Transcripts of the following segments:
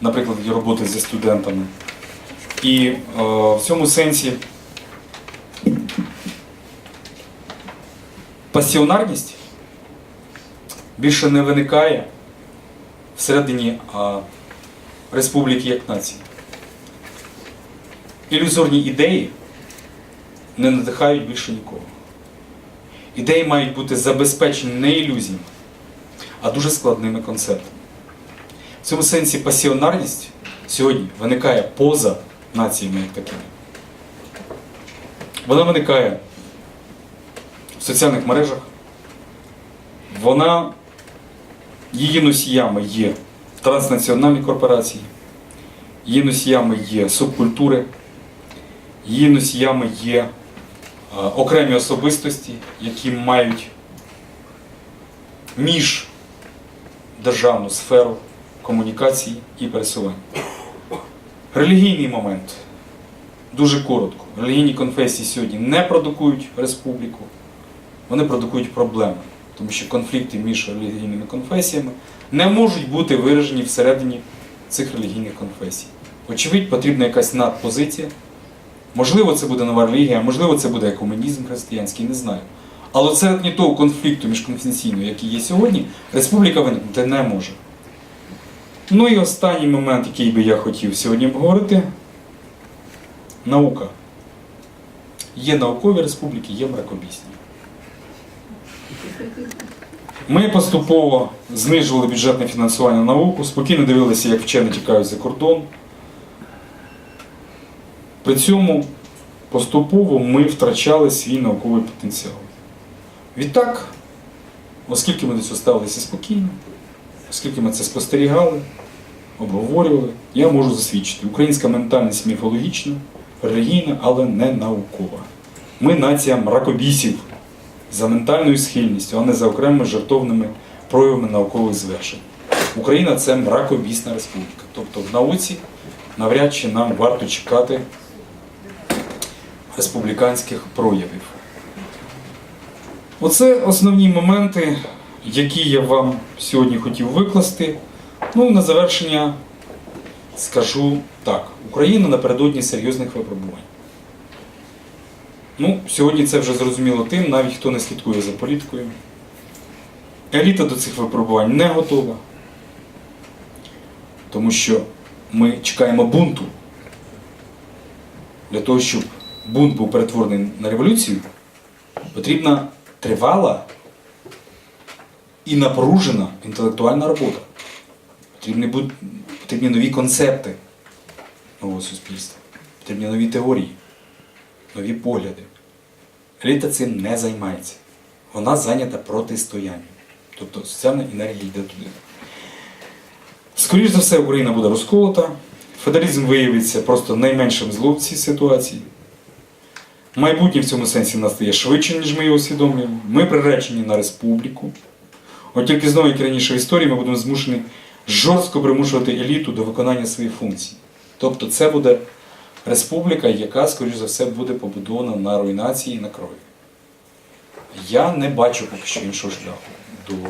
наприклад, роботи зі студентами. І е, в цьому сенсі пасіонарність більше не виникає всередині а, республіки як нації. Ілюзорні ідеї не надихають більше нікого. Ідеї мають бути забезпечені не ілюзіями, а дуже складними концептами. В цьому сенсі пасіонарність сьогодні виникає поза націями як такими. Вона виникає в соціальних мережах, вона її носіями є транснаціональні корпорації, її носіями є субкультури, її носіями є е, окремі особистості, які мають між державну сферу комунікації і пересування. Релігійний момент. Дуже коротко. Релігійні конфесії сьогодні не продукують республіку, вони продукують проблеми. Тому що конфлікти між релігійними конфесіями не можуть бути виражені всередині цих релігійних конфесій. Очевидь, потрібна якась надпозиція. Можливо, це буде нова релігія, можливо, це буде комунізм християнський, не знаю. Але серед того конфлікту міжконфесійного, який є сьогодні, республіка виникнути не може. Ну і останній момент, який би я хотів сьогодні обговорити наука. Є наукові республіки, є мракобісні. Ми поступово знижували бюджетне фінансування на науку, спокійно дивилися, як вчені тікають за кордон. При цьому поступово ми втрачали свій науковий потенціал. Відтак, оскільки ми до цього ставилися спокійно, оскільки ми це спостерігали, обговорювали, я можу засвідчити, українська ментальність міфологічна, релігійна, але не наукова. Ми нація мракобісів за ментальною схильністю, а не за окремими жартовними проявами наукових звершень. Україна це мракобісна республіка. Тобто в науці навряд чи нам варто чекати республіканських проявів. Оце основні моменти, які я вам сьогодні хотів викласти. Ну, на завершення скажу так: Україна напередодні серйозних випробувань. Ну, сьогодні це вже зрозуміло тим, навіть хто не слідкує за політикою. Еліта до цих випробувань не готова, тому що ми чекаємо бунту. Для того, щоб бунт був перетворений на революцію, потрібна тривала і напружена інтелектуальна робота. Потрібні, потрібні нові концепти нового суспільства, потрібні нові теорії, нові погляди. Еліта цим не займається. Вона зайнята протистоянням. Тобто соціальна енергія йде туди. Скоріше за все, Україна буде розколота. Федералізм виявиться просто найменшим злом в цій ситуації. Майбутнє в цьому сенсі настає швидше, ніж ми його усвідомлюємо. Ми приречені на республіку. От тільки знову, як і раніше в історії, ми будемо змушені жорстко примушувати еліту до виконання своїх функцій. Тобто це буде республіка, яка, скоріш за все, буде побудована на руйнації і на крові. Я не бачу поки що іншого шляху до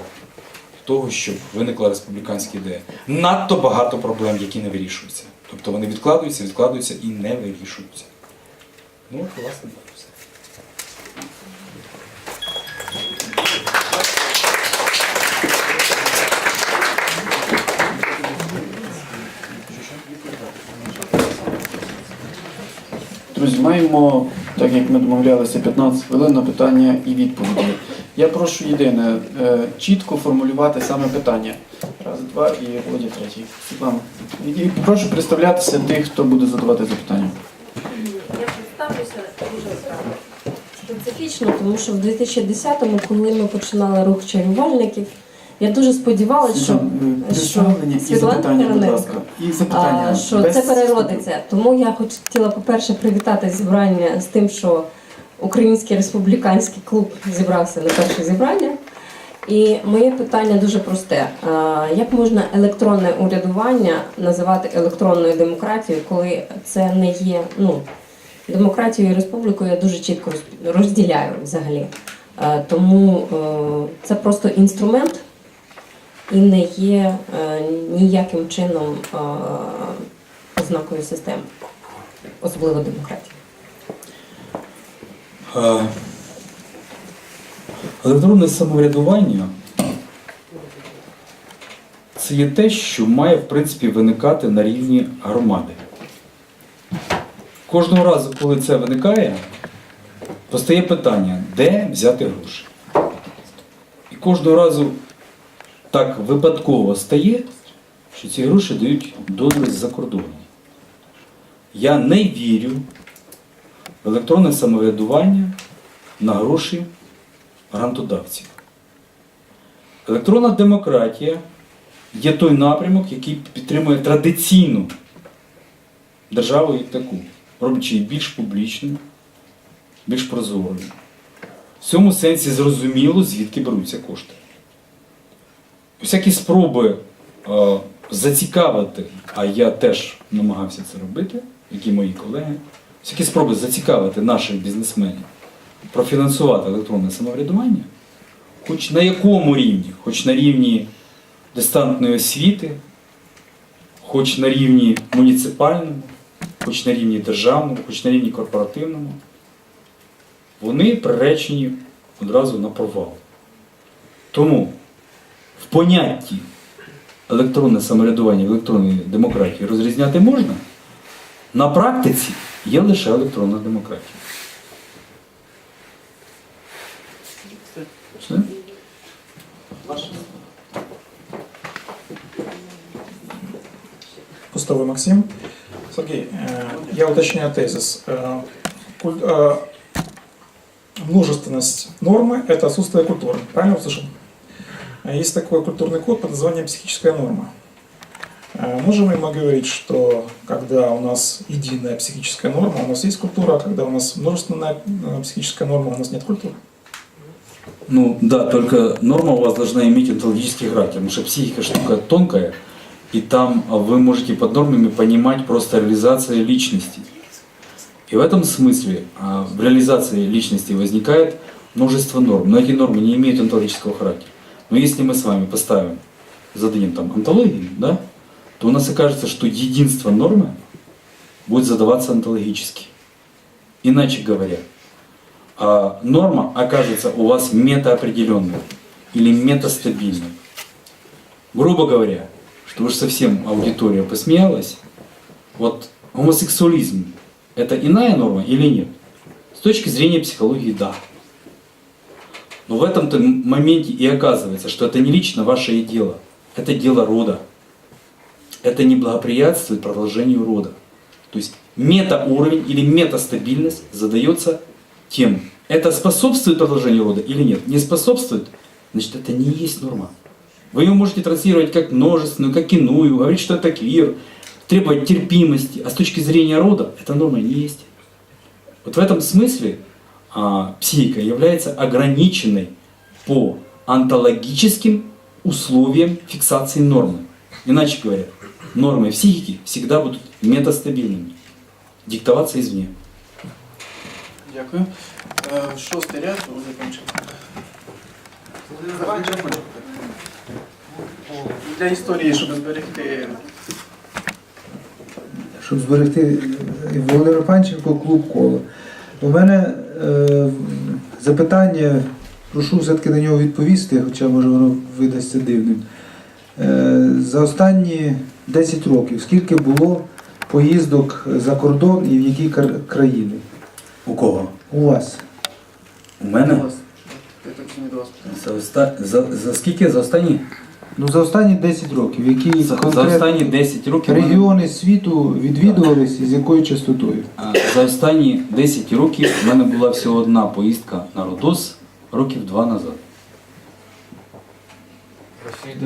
того, щоб виникла республіканська ідея. Надто багато проблем, які не вирішуються. Тобто вони відкладуються, відкладуються і не вирішуються. Ну, от, власне, так все. Друзі, маємо, так як ми домовлялися, 15 хвилин на питання і відповіді. Я прошу єдине, е, чітко формулювати саме питання. Раз, два і Володя третій. Світлана. І прошу представлятися тих, хто буде задавати запитання. Я представлюся дуже специфічно, тому що в 2010-му, коли ми починали рух чарівальників, я дуже сподівалася, що, Світлана, що Світлана. І запитання. що без це переродиться. Тому я хотіла, по-перше, привітати зібрання з тим, що Український республіканський клуб зібрався на перше зібрання. І моє питання дуже просте: як можна електронне урядування називати електронною демократією, коли це не є ну, демократією і республікою, я дуже чітко розділяю взагалі. Тому е, це просто інструмент, і не є е, ніяким чином е, ознакою системи, особливо демократії. Е, Електронне самоврядування це є те, що має в принципі виникати на рівні громади. Кожного разу, коли це виникає, постає питання, де взяти гроші. І кожного разу так випадково стає, що ці гроші дають донори з-за кордону. Я не вірю в електронне самоврядування на гроші грантодавців. Електронна демократія є той напрямок, який підтримує традиційну державу як таку, роблячи її більш публічною, більш прозорою. В цьому сенсі зрозуміло, звідки беруться кошти. Всякі спроби е, зацікавити, а я теж намагався це робити, як і мої колеги, всякі спроби зацікавити наших бізнесменів профінансувати електронне самоврядування, хоч на якому рівні, хоч на рівні дистантної освіти, хоч на рівні муніципальному, хоч на рівні державному, хоч на рівні корпоративному, вони приречені одразу на провал. Тому понятті електронне самоврядування, електронної демократії розрізняти можна, на практиці є лише електронна демократія. Все? Пустовой Максим. Сергей, э, я уточняю тезис. Э, куль- э, Множественность нормы – это отсутствие культуры. Правильно услышал? А Есть такой культурный код под названием психическая норма. Можем ли мы говорить, что когда у нас единая психическая норма, у нас есть культура, а когда у нас множественная э, психическая норма, у нас нет культуры? Ну да, только норма у вас должна иметь онтологический характер, потому что психика штука тонкая, и там а, вы можете под нормами понимать просто реализация личности. И в этом смысле а, в реализации личности возникает множество норм, но эти нормы не имеют онтологического характера. Но если мы с вами поставим, зададим там онтологию, да, то у нас окажется, что единство нормы будет задаваться онтологически. Иначе говоря, а, норма окажется у вас метаопределенной или метастабильной. Грубо говоря, чтобы уж совсем аудитория посмеялась, вот гомосексуализм – это иная норма или нет? С точки зрения психологии – да. Но в этом-то моменте и оказывается, что это не лично ваше дело, это дело рода. Это не благоприятствует продолжению рода. То есть метауровень или метастабильность задается тем, это способствует продолжению рода или нет. Не способствует, значит это не есть норма. Вы ее можете транслировать как множественную, как иную, говорить, что это квир, требовать терпимости, а с точки зрения рода эта норма не есть. Вот в этом смысле а, психика является ограниченной по онтологическим условиям фиксации нормы. Иначе говоря, нормы психики всегда будут метастабильными, диктоваться извне. Дякую. Е, Шостий ряд, Володимир Панченко. Для історії, щоб зберегти. щоб зберегти е, Володимир Панченко, клуб коло. У мене е, запитання, прошу все-таки на нього відповісти, хоча може воно видасться дивним. Е, за останні 10 років скільки було поїздок за кордон і в які країни? У кого? У вас? У мене? За, оста... за, за скільки? За останні? Ну за останні 10 років, які За, за останні 10 років. мене- регіони світу відвідувались і з якою частотою? А, За останні 10 років в мене була всього одна поїздка на Родос років два назад.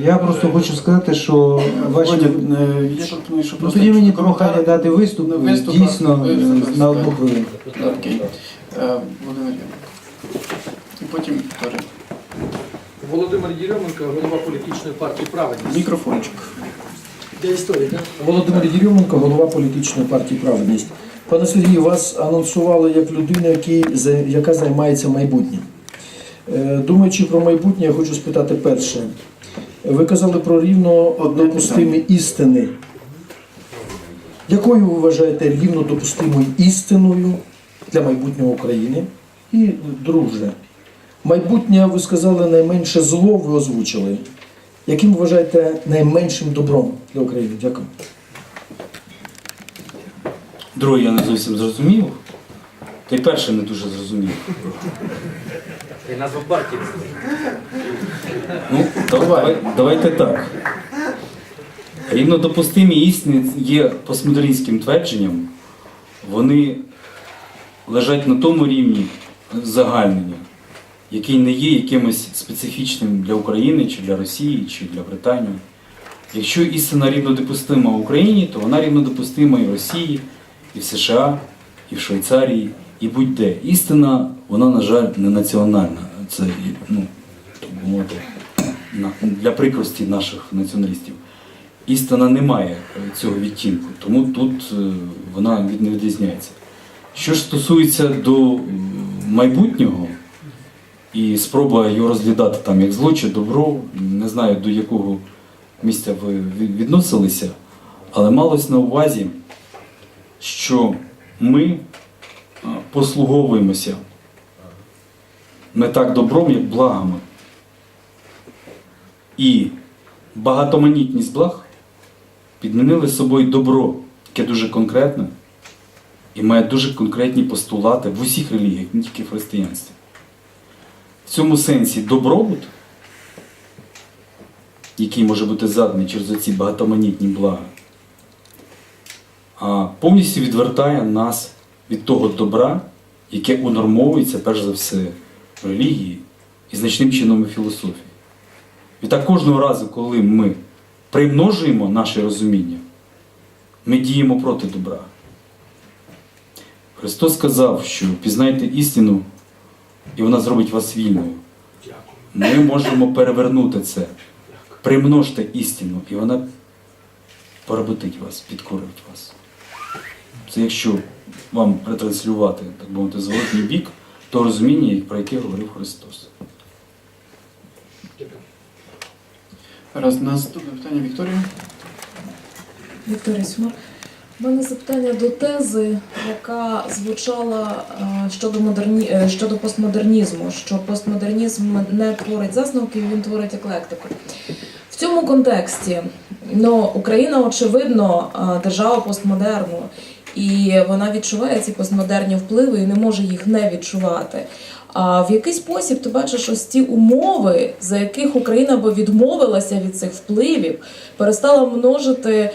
Я просто хочу сказати, що ваші Володя, е, я пропоную, щоб Ну просто тоді мені коментар- прохання дати виступ, на виступ, дійсно виступ, на одну хвилину. Окей. Е, Володимир. І потім Вікторія. Володимир Єрьоменко, голова політичної партії Праведність. Мікрофончик. Для історії, так? Володимир Єрьоменко, голова політичної партії Праведність. Пане Сергію, вас анонсували як людина, який, яка займається майбутнім. Е, Думаючи про майбутнє, я хочу спитати перше. Ви казали про рівно допустимі істини. Якою ви вважаєте рівно допустимою істиною для майбутнього України? І друже, майбутнє, ви сказали, найменше зло ви озвучили. Яким вважаєте найменшим добром для України? Дякую. Друге, я не зовсім зрозумів. Та й перше не дуже зрозумів. І назва партії. Ну, давай, давай, давайте так. Рівнодопустимі істини є постмодерністським твердженням. Вони лежать на тому рівні загальнення, який не є якимось специфічним для України, чи для Росії, чи для Британії. Якщо істина рівнодопустима в Україні, то вона рівнодопустима і в Росії, і в США, і в Швейцарії, і будь-де. Істина, вона, на жаль, не національна. Це ну, мовити, для прикрості наших націоналістів. Істина не має е, цього відтінку, тому тут е, вона не відрізняється. Що ж стосується до майбутнього і спроба його розглядати там як зло чи добро, не знаю до якого місця ви відносилися, але малось на увазі, що ми е, послуговуємося не так добром, як благами. І багатоманітність благ підмінили собою добро, яке дуже конкретне і має дуже конкретні постулати в усіх релігіях, не тільки в християнстві. Цьому сенсі добробут, який може бути заданий через ці багатоманітні блага, повністю відвертає нас від того добра, яке унормовується перш за все в релігії і значним чином у філософії. І так кожного разу, коли ми примножуємо наше розуміння, ми діємо проти добра. Христос сказав, що пізнайте істину, і вона зробить вас вільною. Ми можемо перевернути це. Примножте істину, і вона поработить вас, підкорить вас. Це якщо вам ретранслювати, так би мовити, зворотній бік, то розуміння, про яке говорив Христос. Раз, наступне питання Вікторія. Вікторія Сюмар. У мене запитання до тези, яка звучала е, щодо модерні... е, щодо постмодернізму, що постмодернізм не творить засновків, він творить еклектику. В цьому контексті ну, Україна, очевидно, е, держава постмодерну, і вона відчуває ці постмодерні впливи і не може їх не відчувати. А в який спосіб ти бачиш ось ці умови, за яких Україна би відмовилася від цих впливів, перестала множити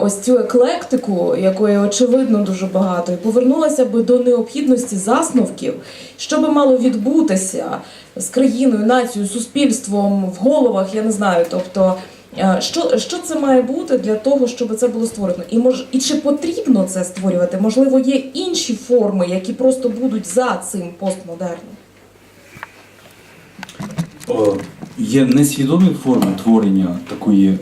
ось цю еклектику, якої очевидно дуже багато, і повернулася би до необхідності засновків, що би мало відбутися з країною, нацією, суспільством в головах, я не знаю. Тобто, е, що, що це має бути для того, щоб це було створено? І мож, і чи потрібно це створювати? Можливо, є інші форми, які просто будуть за цим постмодерном. Є несвідомі форми творення такої е,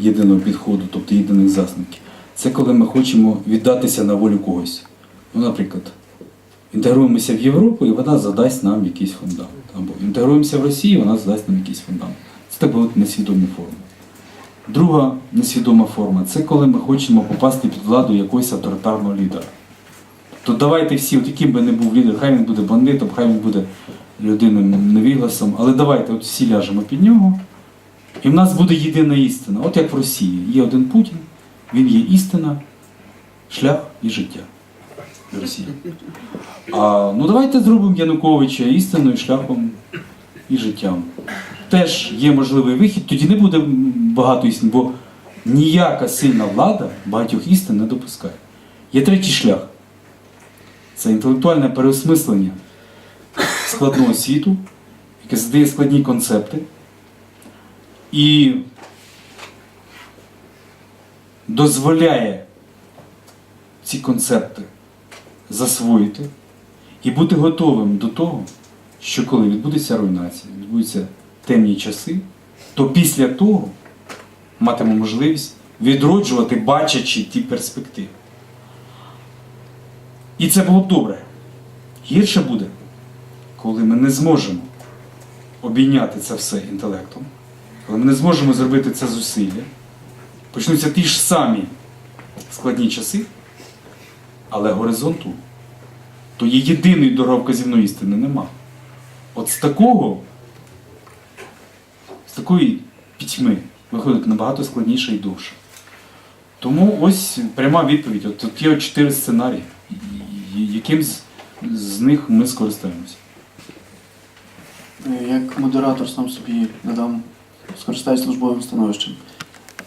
єдиного підходу, тобто єдиних засновків. Це коли ми хочемо віддатися на волю когось. Ну, наприклад, інтегруємося в Європу і вона задасть нам якийсь фундамент. Або інтегруємося в Росію, вона задасть нам якийсь фундамент. Це так от несвідомі форми. Друга несвідома форма це коли ми хочемо попасти під владу якогось авторитарного лідера. То давайте всі, от яким би не був лідер, хай він буде бандитом, хай він буде людиною невігласом, але давайте от всі ляжемо під нього, і в нас буде єдина істина. От як в Росії. Є один Путін, він є істина, шлях і життя. в Росії. А, ну давайте зробимо Януковича істиною, шляхом і життям. Теж є можливий вихід, тоді не буде багато істин, бо ніяка сильна влада багатьох істин не допускає. Є третій шлях. Це інтелектуальне переосмислення складного світу, яке задає складні концепти і дозволяє ці концепти засвоїти і бути готовим до того, що коли відбудеться руйнація, відбудуться темні часи, то після того матиме можливість відроджувати, бачачи ті перспективи. І це було б добре. Гірше буде, коли ми не зможемо обійняти це все інтелектом, коли ми не зможемо зробити це зусилля, почнуться ті ж самі складні часи, але горизонту, то є єдиної дороговказівної істини нема. От з такого, з такої пітьми виходить набагато складніше і довше. Тому ось пряма відповідь. От тут є чотири сценарії, яким з них ми скористаємося. Е, Як модератор сам собі надам скористаюсь службовим становищем.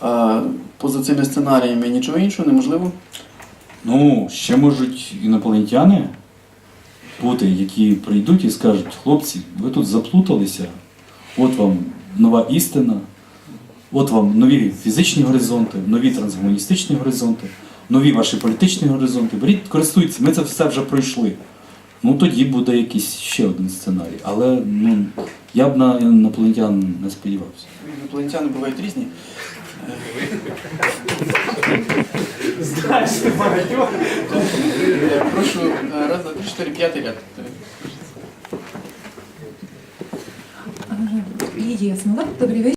А поза цими сценаріями нічого іншого неможливо. Ну, ще можуть інопланетяни бути, які прийдуть і скажуть, хлопці, ви тут заплуталися, от вам нова істина, от вам нові фізичні горизонти, нові трансгуманістичні горизонти, нові ваші політичні горизонти. Беріть, користуйтесь, ми це все вже пройшли. Ну тоді буде якийсь ще один сценарій. Але ну, я б на інопланетян не сподівався. Інопланетяни бувають різні. Е, Прошу, е, раз, два, три, чотири, п'ятий ряд. Лидия Смолак, добрый вечер.